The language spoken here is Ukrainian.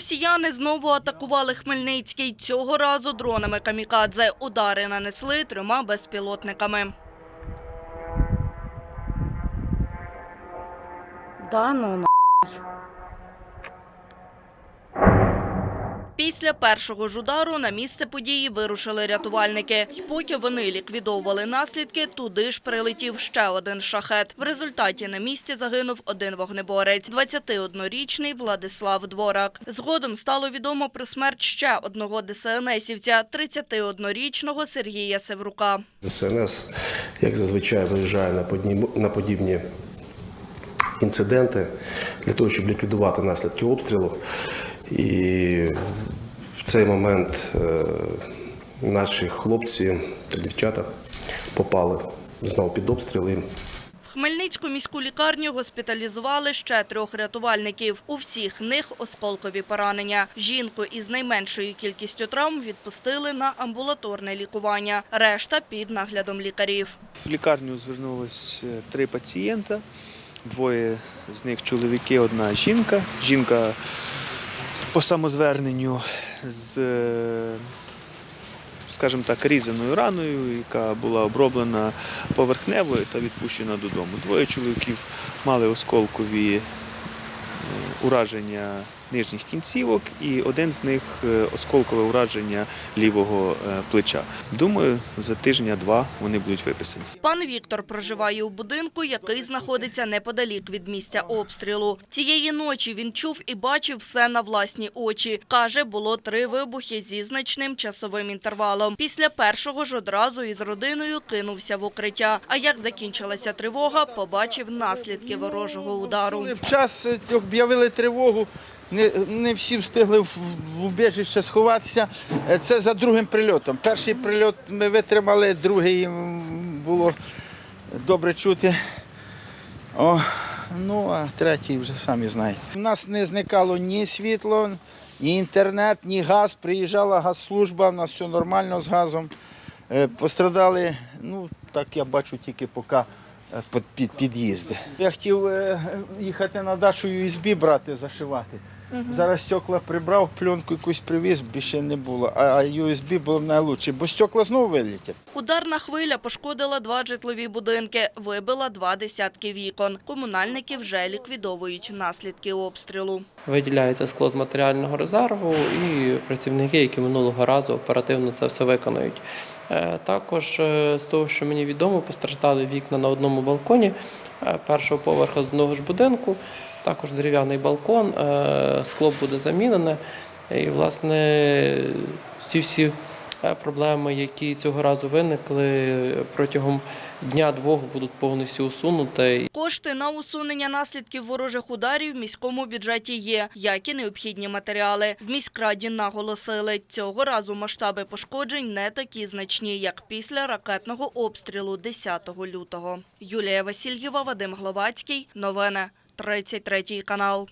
Росіяни знову атакували Хмельницький. Цього разу дронами камікадзе. Удари нанесли трьома безпілотниками. Да, ну на. Після першого ж удару на місце події вирушили рятувальники. Поки вони ліквідовували наслідки, туди ж прилетів ще один шахет. В результаті на місці загинув один вогнеборець – 21-річний Владислав Дворак. Згодом стало відомо про смерть ще одного ДСНСівця – 31-річного Сергія Севрука. ДСНС, як зазвичай, виїжджає на подібні інциденти для того, щоб ліквідувати наслідки обстрілу. І в цей момент е, наші хлопці та дівчата попали знову під обстріл. І В Хмельницьку міську лікарню госпіталізували ще трьох рятувальників. У всіх них осколкові поранення. Жінку із найменшою кількістю травм відпустили на амбулаторне лікування. Решта під наглядом лікарів. В лікарню звернулось е, три пацієнта. Двоє з них чоловіки, одна жінка. Жінка по самозверненню з, е, скажімо так, різаною раною, яка була оброблена поверхневою та відпущена додому. Двоє чоловіків мали осколкові е, ураження нижніх кінцівок, і один з них е, осколкове ураження лівого е, плеча. Думаю, за тижня-два вони будуть виписані. Пан Віктор проживає у будинку, який знаходиться неподалік від місця обстрілу. Цієї ночі він чув і бачив все на власні очі. Каже, було три вибухи зі значним часовим інтервалом. Після першого ж одразу із родиною кинувся в укриття. А як закінчилася тривога, побачив наслідки ворожого удару. Коли в час е, об'явили тривогу, не, не всі встигли в, убіжище сховатися. Е, Це за другим прильотом. Перший прильот ми витримали, другий було добре чути. О, ну, а третій вже самі знаєте. У нас не зникало ні світло, ні інтернет, ні газ. Приїжджала газслужба, у нас все нормально з газом. Е, Пострадали, ну так я бачу тільки поки е, під- під під'їзди. Я хотів їхати на дачу USB брати, зашивати. Зараз стекла прибрав, пленку якусь привіз, більше не було. А USB було б найкраще, бо стекла знову вилітять. Ударна хвиля пошкодила два житлові будинки, вибила два десятки вікон. Комунальники вже ліквідовують наслідки обстрілу. Виділяється скло з матеріального резерву і працівники, які минулого разу оперативно це все виконують. Е, Також е, з того, що мені відомо, постраждали вікна на одному балконі першого поверху з одного ж будинку, також дерев'яний балкон, е, скло буде замінене. І, власне, ці всі е, проблеми, які цього разу виникли, протягом дня-двох будуть повністю усунуті. Кошти на усунення наслідків ворожих ударів в міському бюджеті є, як і необхідні матеріали. В міськраді наголосили, цього разу масштаби пошкоджень не такі значні, як після ракетного обстрілу 10 лютого. Юлія Васильєва, Вадим Гловацький. Новини. 33 канал.